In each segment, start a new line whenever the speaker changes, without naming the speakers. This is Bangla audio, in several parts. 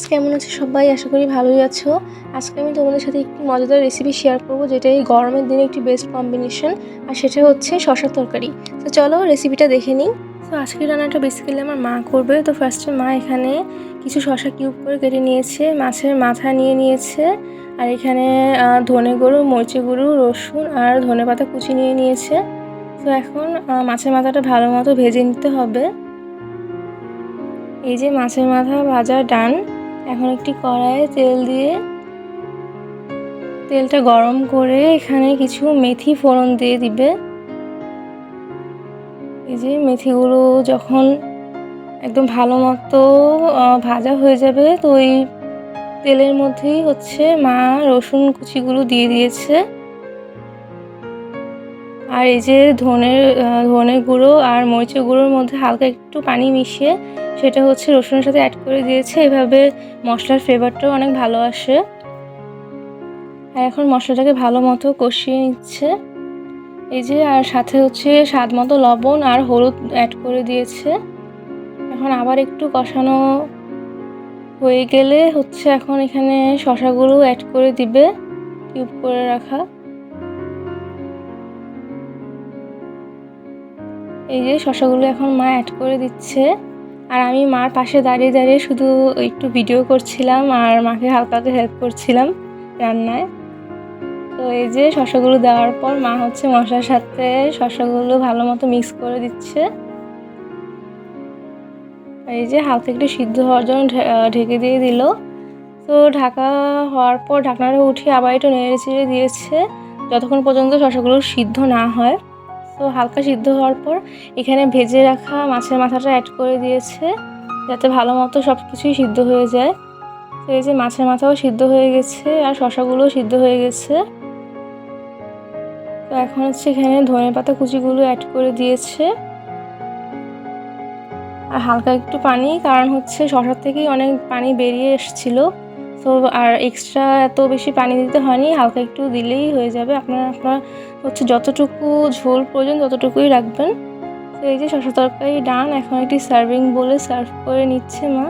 গাইস কেমন আছে, সবাই আশা করি ভালোই আছো। আজকে আমি তোমাদের সাথে একটি মজাদার রেসিপি শেয়ার করব, যেটা এই গরমের দিনে একটি বেস্ট কম্বিনেশন আর সেটা হচ্ছে শশার তরকারি। তো চলো রেসিপিটা দেখে নিই। তো আজকের রান্নাটা বেসিক্যালি আমার মা করবে। তো ফার্স্টে মা এখানে কিছু শশা কিউব করে কেটে নিয়েছে, মাছের মাথা নিয়ে নিয়েছে, আর এখানে ধনে গুঁড়ো মরিচি গুঁড়ো, রসুন, আর ধনে পাতা কুচি নিয়ে নিয়েছে। তো এখন মাছের মাথাটা ভালো মতো ভেজে নিতে হবে। এই যে মাছের মাথা ভাজা ডান এখন একটি কড়াইয়ে তেল দিয়ে তেলটা গরম করে এখানে কিছু মেথি ফোড়ন দিয়ে দিবে। এই যে মেথিগুলো যখন একদম ভালো মতো ভাজা হয়ে যাবে, তো ওই তেলের মধ্যেই হচ্ছে মা রসুন কুচিগুলো দিয়ে দিয়েছে। আর এই যে ধনের ধনের গুঁড়ো আর মরিচের গুঁড়োর মধ্যে হালকা একটু পানি মিশিয়ে সেটা হচ্ছে রসুনের সাথে অ্যাড করে দিয়েছে। এভাবে মশলার ফ্লেভারটাও অনেক ভালো আসে। আর এখন মশলাটাকে ভালো মতো কষিয়ে নিচ্ছে। এই যে, আর সাথে হচ্ছে স্বাদ মতো লবণ আর হলুদ অ্যাড করে দিয়েছে। এখন আবার একটু কষানো হয়ে গেলে হচ্ছে এখন এখানে শশাগুলো অ্যাড করে দিবে কিউব করে রাখা। এই যে শশাগুলো এখন মা অ্যাড করে দিচ্ছে। আর আমি মার পাশে দাঁড়িয়ে দাঁড়িয়ে শুধু একটু ভিডিও করছিলাম আর মাকে হালকা হেল্প করছিলাম রান্নায়। তো এই যে শশাগুলো দেওয়ার পর মা হচ্ছে মশলার সাথে শশাগুলো ভালো মতো মিক্স করে দিচ্ছে। এই যে হালকা একটু সিদ্ধ হওয়ার জন্য ঢেকে দিয়ে দিল। তো ঢাকা হওয়ার পর ঢাকনাটা উঠিয়ে আবার একটু নেড়ে চেড়ে দিয়েছে। যতক্ষণ পর্যন্ত শশাগুলো সিদ্ধ না হয়। তো হালকা সিদ্ধ হওয়ার পর এখানে ভেজে রাখা মাছের মাথাটা অ্যাড করে দিয়েছে, যাতে ভালো মতো সব কিছুই সিদ্ধ হয়ে যায়। তো এই যে মাছের মাথাও সিদ্ধ হয়ে গেছে আর শশাগুলোও সিদ্ধ হয়ে গেছে। তো এখন হচ্ছে এখানে ধনে পাতা কুচিগুলো অ্যাড করে দিয়েছে। আর হালকা একটু পানি, কারণ হচ্ছে শশার থেকেই অনেক পানি বেরিয়ে এসেছিল। তো আর এক্সট্রা এত বেশি পানি দিতে হয়নি, হালকা একটু দিলেই হয়ে যাবে। আপনার আপনার হচ্ছে যতটুকু ঝোল প্রয়োজন ততটুকুই রাখবেন। তো এই যে শশা তরকারি ডান, এখন একটি সার্ভিং বলে সার্ভ করে নিচ্ছে মা।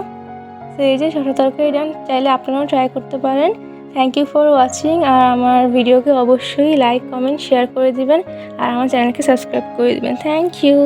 তো এই যে শশা তরকারি ডান, চাইলে আপনারাও ট্রাই করতে পারেন। থ্যাংক ইউ ফর ওয়াচিং আর আমার ভিডিওকে অবশ্যই লাইক কমেন্ট শেয়ার করে দিবেন। আর আমার চ্যানেলকে সাবস্ক্রাইব করে দিবেন। Thank you